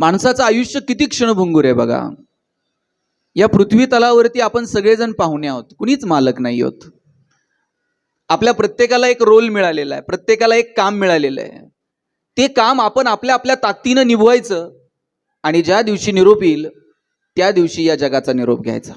माणसाचं आयुष्य किती क्षणभंगूर आहे बघा. या पृथ्वी तलावरती आपण सगळेजण पाहुणे आहोत. कुणीच मालक नाही आहोत आपल्या प्रत्येकाला एक रोल मिळालेला आहे. प्रत्येकाला एक काम मिळालेलं आहे. ते काम आपण आपल्या आपल्या ताकदीनं निभवायचं आणि ज्या दिवशी निरोप येईल त्या दिवशी या जगाचा निरोप घ्यायचा.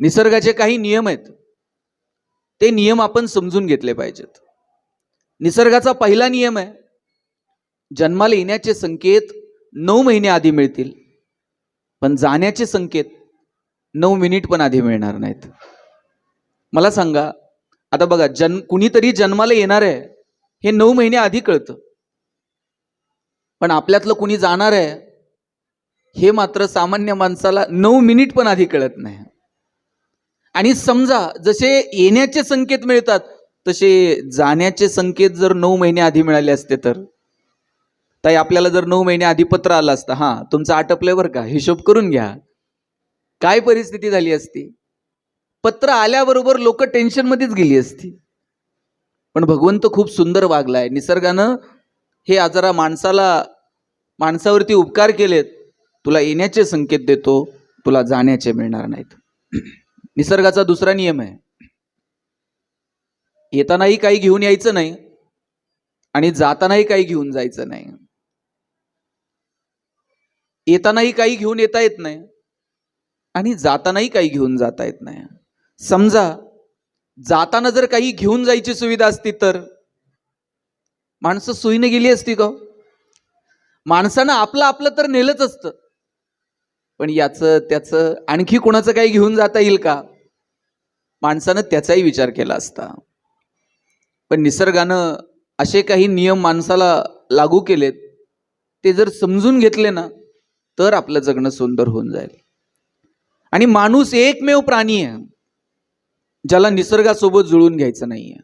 निसर्गाचे काही नियम आहेत. ते नियम आपण समजून घेतले पाहिजेत. निसर्गाचा पहिला नियम आहे जन्माला येण्याचे संकेत नऊ महिने आधी मिळतील. पण जाण्याचे संकेत नऊ मिनिट पण आधी मिळणार नाहीत. मला सांगा आता बघा जन्म कुणीतरी जन्माला येणार आहे हे नऊ महिने आधी कळतं. पण आपल्यातलं कुणी जाणार आहे हे मात्र सामान्य माणसाला नऊ मिनिट पण आधी कळत नाही. आणि समजा जसे येण्याचे संकेत मिळतात तसे जाण्याचे संकेत जर नऊ महिने आधी मिळाले असते तर? ताई आपल्याला जर नऊ महिने आधी पत्र आलं असतं हां तुमचं आटपलं बरं का हिशोब करून घ्या. काय परिस्थिती झाली असती? पत्र आल्याबरोबर लोक टेन्शनमध्येच गेली असती. पण भगवंत खूप सुंदर वागलाय. निसर्गानं हे आजारा माणसाला माणसावरती उपकार केलेत. तुला येण्याचे संकेत देतो तुला जाण्याचे मिळणार नाहीत. निसर्गाचा दुसरा नियम आहे. येतानाही काही घेऊन यायचं नाही आणि जातानाही काही घेऊन जायचं नाही. येतानाही काही घेऊन येता येत नाही. आणि जातानाही काही घेऊन जाता येत नाही. समजा जाताना जर काही घेऊन जायची सुविधा असती तर? माणसं सुईने गेली असती का माणसानं आपलं आपलं तर नेलंच असतं. पण याचं त्याचं आणखी कोणाचं काही घेऊन जाता येईल का? माणसानं त्याचाही विचार केला असता. पण निसर्गानं असे काही नियम माणसाला लागू केलेत ते जर समजून घेतले ना तर आपलं जगणं सुंदर होऊन जाईल. आणि माणूस एकमेव प्राणी आहे. ज्याला निसर्गासोबत जुळून घ्यायचं नाहीये.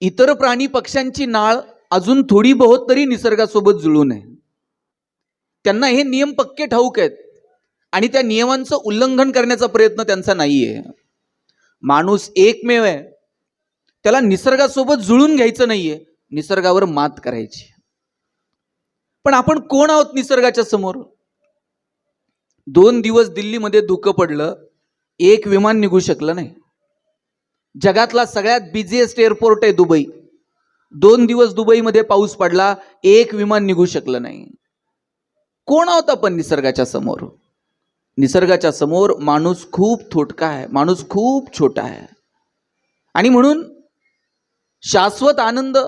इतर प्राणी पक्ष्यांची नाळ अजून थोडी बहुत तरी निसर्गासोबत जुळून आहे. त्यांना हे नियम पक्के ठाऊक आहेत. आणि त्या नियमांचं उल्लंघन करण्याचा प्रयत्न त्यांचा नाहीये. माणूस एकमेव आहे. त्याला निसर्गासोबत जुळून घ्यायचं नाहीये. निसर्गावर मात करायची. पण आपण कोण आहोत निसर्गाच्या समोर? दोन दिवस दिल्लीमध्ये धुकं पडलं एक विमान निघू शकलं नाही. जगातला सगळ्यात बिझिएस्ट एअरपोर्ट आहे दुबई. दोन दिवस दुबईमध्ये पाऊस पडला एक विमान निघू शकलं नाही. कोण आहोत आपण निसर्गाच्या समोर? निसर्गाच्या समोर माणूस खूप थोटका आहे माणूस खूप छोटा आहे. आणि म्हणून शाश्वत आनंद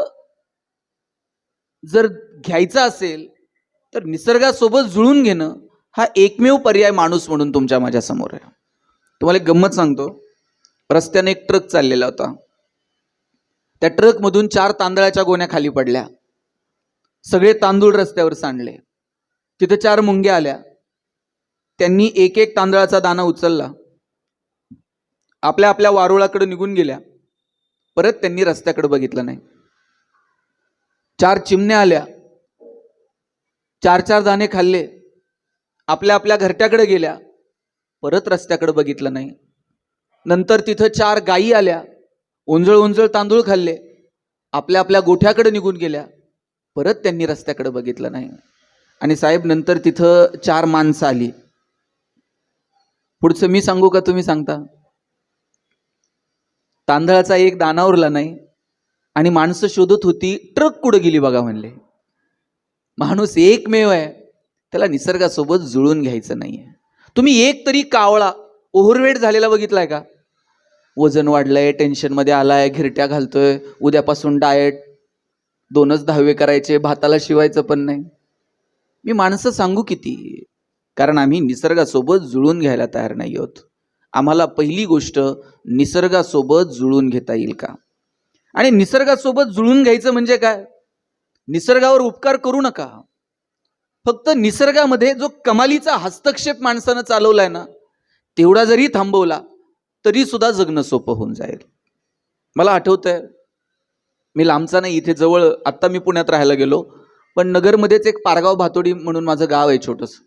जर घ्यायचा असेल तर निसर्गासोबत जुळून घेणं हा एकमेव पर्याय माणूस म्हणून तुमच्या माझ्यासमोर आहे. तुम्हाला एक गंमत सांगतो. रस्त्याने एक ट्रक चाललेला होता. त्या ट्रकमधून चार तांदळाच्या गोण्या खाली पडल्या. सगळे तांदूळ रस्त्यावर सांडले. तिथे चार मुंग्या आल्या. त्यांनी एक एक तांदळाचा दाना उचलला. आपल्या आपल्या वारुळाकडे निघून गेल्या. परत त्यांनी रस्त्याकडे बघितलं नाही. चार चिमण्या आल्या. चार चार दाणे खाल्ले. आपल्या आपल्या घरट्याकडे गेल्या. परत रस्त्याकडे बघितलं नाही. नंतर तिथं चार गायी आल्या. उंजळ उंजळ तांदूळ खाल्ले. आपल्या आपल्या गोठ्याकडे निघून गेल्या. परत त्यांनी रस्त्याकडे बघितलं नाही. आणि साहेब नंतर तिथं चार माणसं आली. पुढचं मी सांगू का तुम्ही सांगता? तांदळाचा एक दाना उरला नाही. आणि माणसं शोधत होती ट्रक कुठं गेली बघा म्हणले. माणूस एकमेव आहे त्याला निसर्गासोबत जुळून घ्यायचं नाही आहे तुम्ही एक तरी कावळा ओव्हरवेट झालेला बघितलाय का? वजन वाढलंय टेन्शनमध्ये आलाय घिरट्या घालतोय उद्यापासून डाएट दोनच दहावे करायचे भाताला शिवायचं पण नाही. मी माणसं सांगू किती? कारण आम्ही निसर्गासोबत जुळून घ्यायला तयार नाही आहोत. आम्हाला पहिली गोष्ट निसर्गासोबत जुळून घेता येईल का? आणि निसर्गासोबत जुळून घ्यायचं म्हणजे काय? निसर्गावर उपकार करू नका. फक्त निसर्गामध्ये जो कमालीचा हस्तक्षेप माणसानं चालवलाय ना तेवढा जरी थांबवला तरी सुद्धा जगणं सोपं होऊन जाईल. मला आठवतंय मी लांबचा नाही इथे जवळ आत्ता मी पुण्यात राहायला गेलो पण नगरमध्येच एक पारगाव भातोडी म्हणून माझं गाव आहे छोटंसं.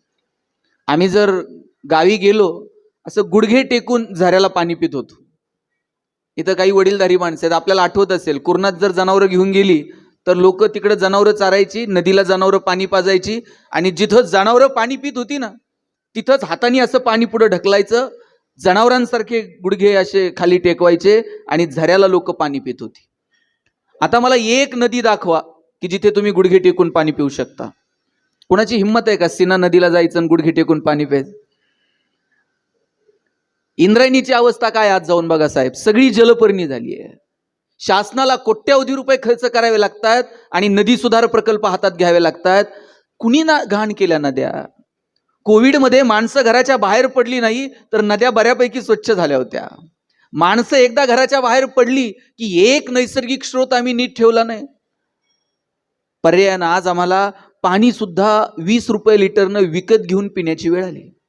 आम्ही जर गावी गेलो असं गुडघे टेकून झऱ्याला पाणी पित होतो. इथं काही वडीलधारी माणसं आहेत आपल्याला आठवत असेल कुरणात जर जनावरं घेऊन गेली तर लोक तिकडे जनावरं चारायची नदीला जनावरं पाणी पाजायची आणि जिथं जनावरं पाणी पित होती ना तिथंच हाताने असं पाणी पुढं ढकलायचं जनावरांसारखे गुडघे असे खाली टेकवायचे आणि झऱ्याला लोक पाणी पित होती. आता मला एक नदी दाखवा की जिथे तुम्ही गुडघे टेकून पाणी पिऊ शकता. कुणाची हिंमत आहे का? सिना नदीला जायचं आणि गुडघे टेकून पाणी प्यायचं? इंद्रायणीची अवस्था काय आज जाऊन बघा साहेब. सगळी जलपर्णी झाली आहे. शासनाला कोट्यावधी रुपये खर्च करावे लागतात आणि नदी सुधार प्रकल्प हातात घ्यावे लागतात. कुणी ना घाण केल्या नद्या? कोविडमध्ये माणसं घराच्या बाहेर पडली नाही तर नद्या बऱ्यापैकी स्वच्छ झाल्या होत्या. माणसं एकदा घराच्या बाहेर पडली की एक नैसर्गिक स्रोत आम्ही नीट ठेवला नाही. पर्यायानं आज आम्हाला पाणी सुद्धा वीस रुपये लिटरनं विकत घेऊन पिण्याची वेळ आली.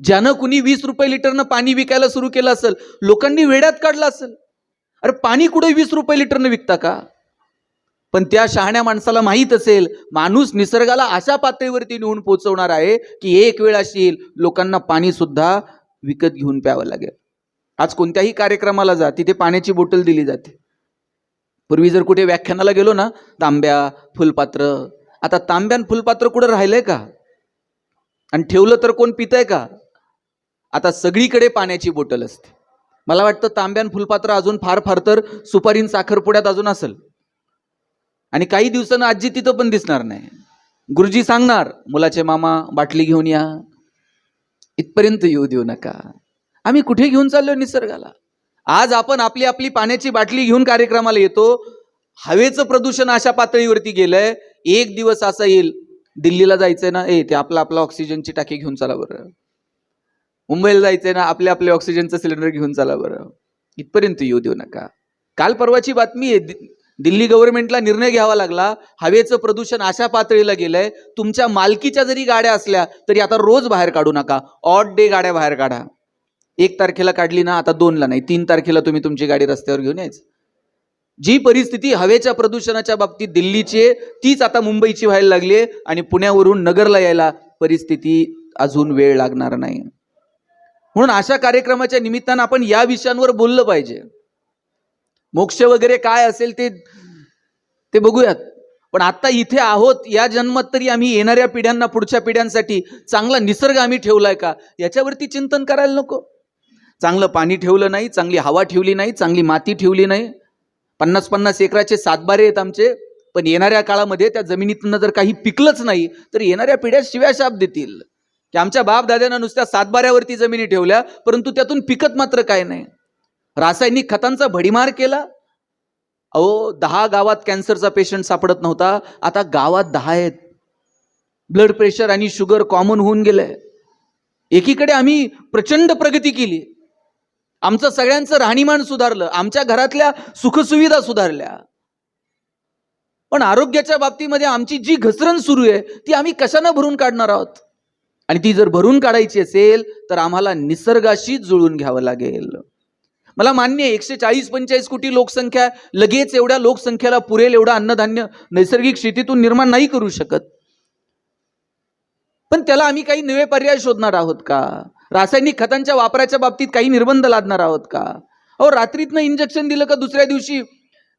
ज्यानं कुणी वीस रुपये लिटरनं पाणी विकायला सुरू केलं असेल लोकांनी वेड्यात काढलं असेल. अरे पाणी कुठे वीस रुपये लिटरनं विकता का? पण त्या शहाण्या माणसाला माहीत असेल माणूस निसर्गाला अशा पातळीवरती नेऊन पोहोचवणार आहे की एक वेळ अशी येईल लोकांना पाणी सुद्धा विकत घेऊन प्यावं लागेल. आज कोणत्याही कार्यक्रमाला जा तिथे पाण्याची बोटल दिली जाते. पूर्वी जर कुठे व्याख्यानाला गेलो ना तांब्या फुलपात्र आता तांब्यान फुलपात्र कुठं राहिलंय का? आणि ठेवलं तर कोण पितंय का? आता सगळीकडे पाण्याची बॉटल असते. मला वाटतं तांब्यान फुलपात्र अजून फार फार तर सुपारीन साखरपुड्यात अजून असेल. आणि काही दिवसानं आजी तिथं पण दिसणार नाही. गुरुजी सांगणार मुलाचे मामा बाटली घेऊन या. इथपर्यंत येऊ देऊ नका. आम्ही कुठे घेऊन चाललो निसर्गाला? आज आपण आपली आपली पाण्याची बाटली घेऊन कार्यक्रमाला येतो. हवेचं प्रदूषण अशा पातळीवरती गेलंय. एक दिवस असा येईल. दिल्लीला जायचंय ना? ए ते आपला आपला ऑक्सिजनची टाकी घेऊन चला बरं. मुंबईला जायचंय ना आपल्या आपल्या ऑक्सिजनचं सिलेंडर घेऊन चला बरं. इथपर्यंत येऊ देऊ नका. काल परवाची बातमी आहे दि- दिल्ली गव्हर्नमेंटला निर्णय घ्यावा लागला. हवेचं प्रदूषण अशा पातळीला गेलंय तुमच्या मालकीच्या जरी गाड्या असल्या तरी आता रोज बाहेर काढू नका. ऑड डे गाड्या बाहेर काढा. एक तारखेला काढली ना आता दोनला नाही. तीन तारखेला तुम्ही तुमची गाडी रस्त्यावर घेऊन यायच. जी परिस्थिती हवेच्या प्रदूषणाच्या बाबतीत दिल्लीची आहे तीच आता मुंबईची व्हायला लागली आहे आणि पुण्यावरून नगरला यायला परिस्थिती अजून वेळ लागणार नाही. म्हणून अशा कार्यक्रमाच्या निमित्तानं आपण या विषयांवर बोललं पाहिजे. मोक्ष वगैरे काय असेल ते ते बघूयात. पण आता इथे आहोत या जन्मात तरी आम्ही येणाऱ्या पिढ्यांना पुढच्या पिढ्यांसाठी चांगला निसर्ग आम्ही ठेवलाय का? याच्यावरती चिंतन करायला नको. चांगलं पाणी ठेवलं नाही चांगली हवा ठेवली नाही चांगली माती ठेवली नाही. पन्नास पन्नास एकराचे सातबारे आहेत आमचे पण येणाऱ्या काळामध्ये त्या जमिनीतनं जर काही पिकलंच नाही तर येणाऱ्या पिढ्या शिव्या शाप देतील. की आमच्या बापदाद्यानं नुसत्या सातबाऱ्यावरती जमिनी ठेवल्या परंतु त्यातून पिकत मात्र काय नाही. रासायनिक खतांचा भडीमार केला. अहो दहा गावात कॅन्सरचा पेशंट सापडत नव्हता. आता गावात दहा आहेत. ब्लड प्रेशर आणि शुगर कॉमन होऊन गेलंय. एकीकडे आम्ही प्रचंड प्रगती केली. आमचं सगळ्यांचं राहणीमान सुधारलं. आमच्या घरातल्या सुखसुविधा सुधारल्या. पण आरोग्याच्या बाबतीमध्ये आमची जी घसरण सुरू आहे ती आम्ही कशानं भरून काढणार आहोत? आणि ती जर भरून काढायची असेल तर आम्हाला निसर्गाशी जुळून घ्यावं लागेल. मला मान्य आहे एकशे चाळीस पंचेचाळीस कोटी लोकसंख्या लगेच एवढ्या लोकसंख्येला पुरेल एवढं अन्नधान्य नैसर्गिक शेतीतून निर्माण नाही करू शकत. पण त्याला आम्ही काही नवे पर्याय शोधणार आहोत का? रासायनिक खतांच्या वापराच्या बाबतीत काही निर्बंध लादणार आहोत का? अहो रात्रीतनं इंजेक्शन दिलं का दुसऱ्या दिवशी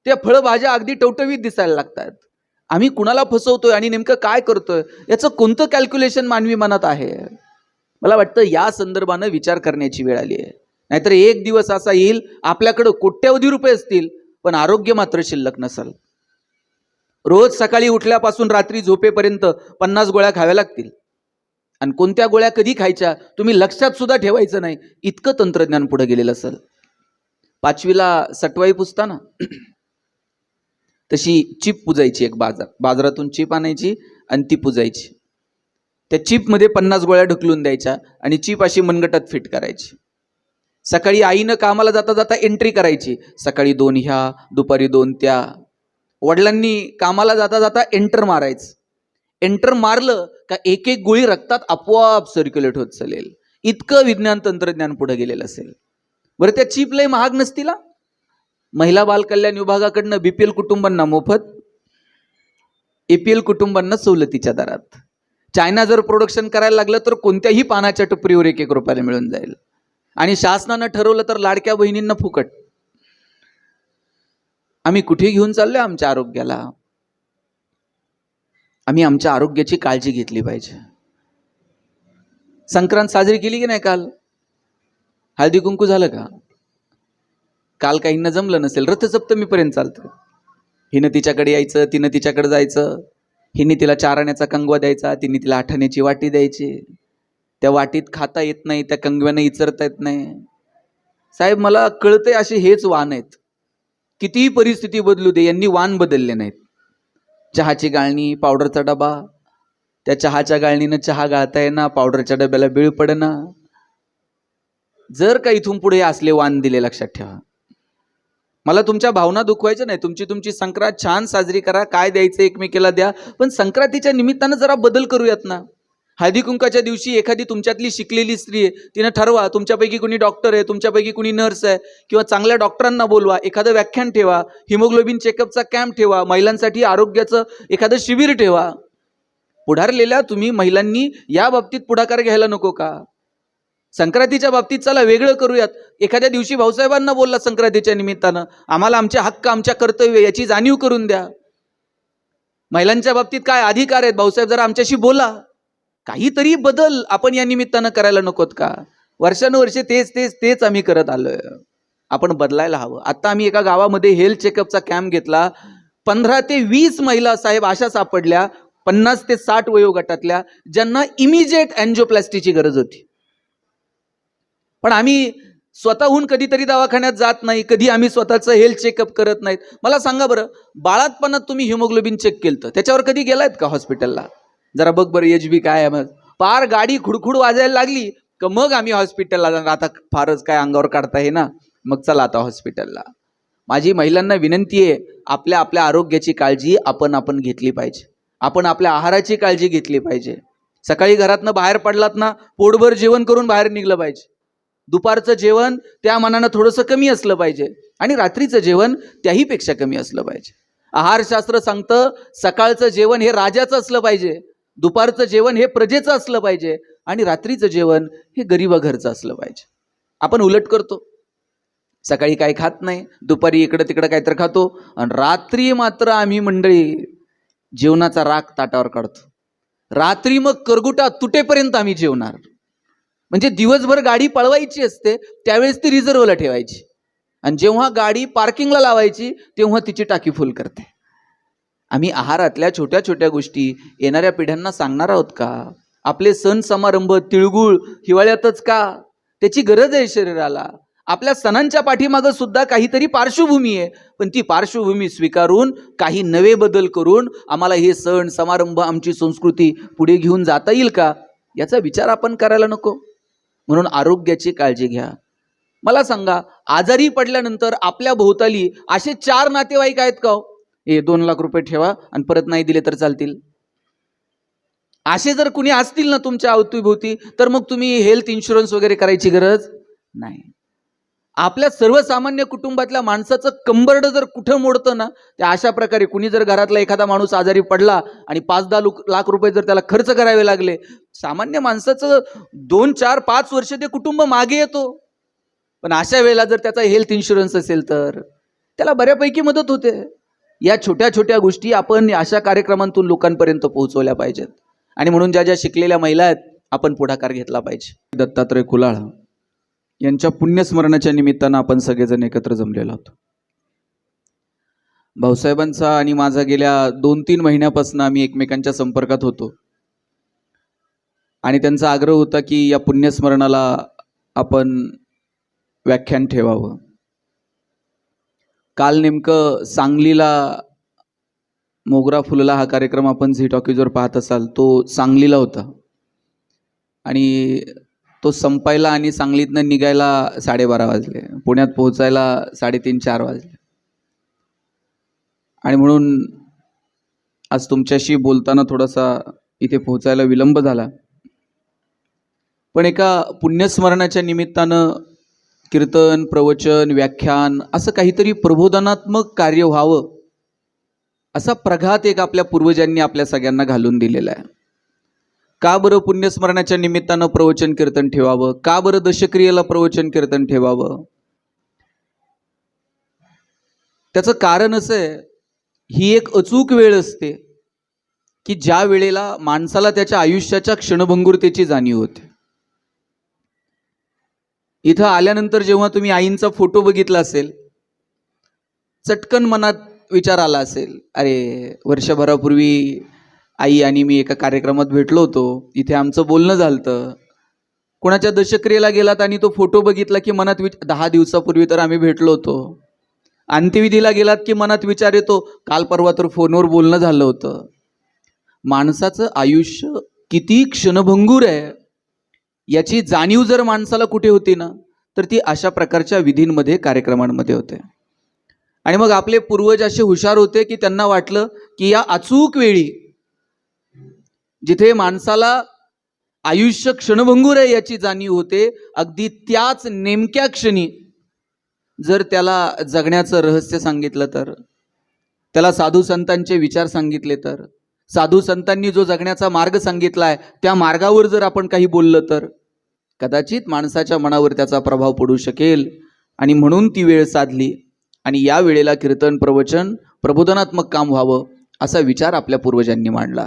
त्या फळभाज्या अगदी टवटवीत दिसायला लागतात. आम्ही कुणाला फसवतोय आणि नेमकं काय करतोय याचं कोणतं कॅल्क्युलेशन मानवी मनात आहे? मला वाटतं या संदर्भानं विचार करण्याची वेळ आली आहे. नाहीतर एक दिवस असा येईल आपल्याकडं कोट्यवधी रुपये असतील पण आरोग्य मात्र शिल्लक नसल. रोज सकाळी उठल्यापासून रात्री झोपेपर्यंत पन्नास गोळ्या खाव्या लागतील. आणि कोणत्या गोळ्या कधी खायच्या तुम्ही लक्षात सुद्धा ठेवायचं नाही इतकं तंत्रज्ञान पुढे गेलेलं असेल. पाचवीला सटवाई पुसता ना तशी चिप पुजायची एक बाजार. बाजारातून चिप आणायची आणि ती पुजायची. त्या चिपमध्ये पन्नास गोळ्या ढकलून द्यायच्या आणि चिप अशी मनगटात फिट करायची. सकाळी आईनं कामाला जाता जाता एंट्री करायची. सकाळी दोन ह्या दुपारी दोन त्या. वडिलांनी कामाला जाता जाता एंटर मारायचं. एंटर मारलं का एक एक गोळी रक्तात आपोआप सर्क्युलेट होत चालेल. इतकं विज्ञान तंत्रज्ञान पुढे गेलेलं असेल. बरं त्या चीप लय महाग नसतील महिला बाल बी विभागाकडनं बीपीएल कुटुंबांना मोफत एपीएल कुटुंबांना सवलतीच्या दरात. चायना जर प्रोडक्शन करायला लागलं तर कोणत्याही पानाच्या टपरीवर एक एक रुपयाला मिळून जाईल. आणि शासनानं ठरवलं तर लाडक्या बहिणींना फुकट. आम्ही कुठे घेऊन चाललोय? आमच्या आरोग्याला. आम्ही आमच्या आरोग्याची काळजी घेतली पाहिजे. संक्रांत साजरी केली की नाही काल? हळदी कुंकू झालं का? काल काहींना जमलं नसेल रथसप्तमीपर्यंत चालतं. हिनं तिच्याकडे यायचं तिनं तिच्याकडे जायचं. हिने तिला चार आण्याचा कंगवा द्यायचा तिने तिला आठण्याची वाटी द्यायची. त्या वाटीत खाता येत नाही त्या कंगव्यानं इचरता येत नाही. साहेब मला कळतंय असे हेच वाण आहेत. कितीही परिस्थिती बदलू दे यांनी वाण बदलले नाहीत. चहाची गाळणी पावडरचा डबा. त्या चहाच्या गाळणीनं चहा गाळता येणार पावडरच्या डब्याला बिळ पडना जर का इथून पुढे असले वाण दिले लक्षात ठेवा. मला तुमच्या भावना दुखवायच्या नाही. तुमची तुमची संक्रांत छान साजरी करा. काय द्यायचं एकमेकीला द्या. पण संक्रांतीच्या निमित्तानं जरा बदल करूयात ना. हळदी कुंकाच्या दिवशी एखादी तुमच्यातली शिकलेली स्त्री आहे तिनं ठरवा तुमच्यापैकी कुणी डॉक्टर आहे तुमच्यापैकी कुणी नर्स आहे किंवा चांगल्या डॉक्टरांना बोलवा एखादं व्याख्यान ठेवा हिमोग्लोबिन चेकअपचा कॅम्प ठेवा महिलांसाठी आरोग्याचं एखादं शिबिर ठेवा. पुढारलेल्या तुम्ही महिलांनी या बाबतीत पुढाकार घ्यायला नको का? संक्रांतीच्या बाबतीत चला वेगळं करूयात. एखाद्या दिवशी भाऊसाहेबांना बोलला संक्रांतीच्या निमित्तानं आम्हाला आमचे हक्क आमच्या कर्तव्य याची जाणीव करून द्या. महिलांच्या बाबतीत काय अधिकार आहेत? भाऊसाहेब जरा आमच्याशी बोला. काहीतरी बदल आपण या निमित्तानं करायला नकोत का? वर्षानुवर्षे तेच तेच तेच आम्ही करत आलोय. आपण बदलायला हवं. आता आम्ही एका गावामध्ये हेल्थ चेकअपचा कॅम्प घेतला. पंधरा ते वीस महिला साहेब अशा सापडल्या पन्नास ते साठ वयोगटातल्या ज्यांना इमिजिएट अँजिओप्लास्टीची गरज होती. पण आम्ही स्वतःहून कधीतरी दवाखान्यात जात नाही कधी आम्ही स्वतःचं हेल्थ चेकअप करत नाहीत. मला सांगा बरं बाळातपणात तुम्ही हिमोग्लोबिन चेक केलं त्याच्यावर कधी गेलायत का हॉस्पिटलला जरा बघ बरं एच बी काय आहे. मग पार गाडी खुडखुड वाजायला लागली का मग आम्ही हॉस्पिटलला जाणार? आता फारच काय अंगावर काढता हे ना? मग चला आता हॉस्पिटलला माझी महिलांना विनंती आहे आपल्या आपल्या आरोग्याची काळजी आपण आपण घेतली पाहिजे. आपण आपल्या आहाराची काळजी घेतली पाहिजे. सकाळी घरातनं बाहेर पडलात ना पोटभर जेवण करून बाहेर निघलं पाहिजे. दुपारचं जेवण त्या मनानं थोडंसं कमी असलं पाहिजे आणि रात्रीचं जेवण त्याहीपेक्षा कमी असलं पाहिजे. आहारशास्त्र सांगतं सकाळचं जेवण हे राजाचं असलं पाहिजे दुपारचं जेवण हे प्रजेचं असलं पाहिजे आणि रात्रीचं जेवण हे गरीबा घरचं असलं पाहिजे. आपण उलट करतो. सकाळी काही खात नाही दुपारी इकडं तिकडं काहीतरी खातो आणि रात्री मात्र आम्ही मंडळी जेवणाचा राग ताटावर काढतो. रात्री मग करगुटा तुटेपर्यंत आम्ही जेवणार. म्हणजे दिवसभर गाडी पळवायची असते त्यावेळेस ती रिझर्वला ठेवायची. आणि जेव्हा गाडी पार्किंगला लावायची तेव्हा तिची टाकी फुल करते. आम्ही आहारातल्या छोट्या छोट्या गोष्टी येणाऱ्या पिढ्यांना सांगणार आहोत का? आपले सण समारंभ तिळगुळ हिवाळ्यातच का? त्याची गरज आहे शरीराला. आपल्या सणांच्या पाठीमागं सुद्धा काहीतरी पार्श्वभूमी आहे. पण ती पार्श्वभूमी स्वीकारून काही नवे बदल करून आम्हाला हे सण समारंभ आमची संस्कृती पुढे घेऊन जाता येईल का? याचा विचार आपण करायला नको. म्हणून आरोग्याची काळजी घ्या. मला सांगा आजारी पडल्यानंतर आपल्या भोवताली असे चार नातेवाईक आहेत का हो? हे? दोन लाख रुपये ठेवा आणि परत नाही दिले तर चालतील. असे जर कुणी असतील ना तुमच्या अवतीभोवती तर मग तुम्ही हेल्थ इन्शुरन्स वगैरे करायची गरज नाही. आपल्या सर्वसामान्य कुटुंबातल्या माणसाचं कंबरड जर कुठं मोडतं ना त्या अशा प्रकारे कुणी जर घरातला एखादा माणूस आजारी पडला आणि पाच दहा लाख रुपये जर त्याला खर्च करावे लागले सामान्य माणसाचं दोन चार पाच वर्ष ते कुटुंब मागे येतो. पण अशा वेळेला जर त्याचा हेल्थ इन्शुरन्स असेल तर त्याला बऱ्यापैकी मदत होते. या छोट्या छोट्या गोष्टी आपण अशा कार्यक्रमांतून लोकांपर्यंत पोहोचवल्या पाहिजेत. आणि म्हणून ज्या ज्या शिकलेल्या महिला आहेत आपण पुढाकार घेतला पाहिजे. दत्तात्रय कुलाळ. यांच्या पुण्यस्मरणाच्या निमित्तानं आपण सगळेजण एकत्र जमलेलो आहोत. भाऊसाहेबांचा आणि माझा गेल्या दोन तीन महिन्यापासून आम्ही एकमेकांच्या संपर्कात होतो. आणि त्यांचा आग्रह होता की या पुण्यस्मरणाला आपण व्याख्यान ठेवावं. काल नेमकं सांगलीला मोगरा फुलला हा कार्यक्रम आपण झी टॉकीजवर पाहत असाल तो सांगलीला होता. आणि तो संपायला आणि सांगलीतनं निघायला साडेबारा वाजले. पुण्यात पोहोचायला साडेतीन चार वाजले. आणि म्हणून आज तुमच्याशी बोलताना थोडासा इथे पोहोचायला विलंब झाला. पण एका पुण्यस्मरणाच्या निमित्तानं कीर्तन प्रवचन व्याख्यान असं काहीतरी प्रबोधनात्मक कार्य व्हावं असा प्रघात एक आपल्या पूर्वजांनी आपल्या सगळ्यांना घालून दिलेला आहे. का बरं पुण्यस्मरणाच्या निमित्तानं प्रवचन कीर्तन ठेवावं? का बरं दशक्रियेला प्रवचन कीर्तन ठेवावं? त्याचं कारण असं आहे ही एक अचूक वेळ असते की ज्या वेळेला माणसाला त्याच्या आयुष्याच्या क्षणभंगुरतेची जाणीव होते. इथं आल्यानंतर जेव्हा तुम्ही आईंचा फोटो बघितला असेल चटकन मनात विचार आला असेल अरे वर्षभरापूर्वी आई आणि मी एका कार्यक्रमात भेटलो होतो. इथे आमचं बोलणं झालं कोणाच्या दशक्रियेला गेलात आणि तो फोटो बघितला की मनात विच दहा दिवसापूर्वी तर आम्ही भेटलो होतो. अंत्यविधीला गेलात की मनात विचार येतो काल परवा तर फोनवर बोलणं झालं होतं. माणसाचं आयुष्य किती क्षणभंगूर आहे. याची जाणीव जर माणसाला कुठे होती ना तर ती अशा प्रकारच्या विधींमध्ये कार्यक्रमांमध्ये होते. आणि मग आपले पूर्वज असे हुशार होते की त्यांना वाटलं की या अचूक वेळी जिथे माणसाला आयुष्य क्षणभंगूर आहे याची जाणीव होते अगदी त्याच नेमक्या क्षणी जर त्याला जगण्याचं रहस्य सांगितलं तर त्याला साधू संतांचे विचार सांगितले तर साधू संतांनी जो जगण्याचा मार्ग सांगितला आहे त्या मार्गावर जर आपण काही बोललं तर कदाचित माणसाच्या मनावर त्याचा प्रभाव पडू शकेल. आणि म्हणून ती वेळ साधली आणि या वेळेला कीर्तन प्रवचन प्रबोधनात्मक काम व्हावं असा विचार आपल्या पूर्वजांनी मांडला.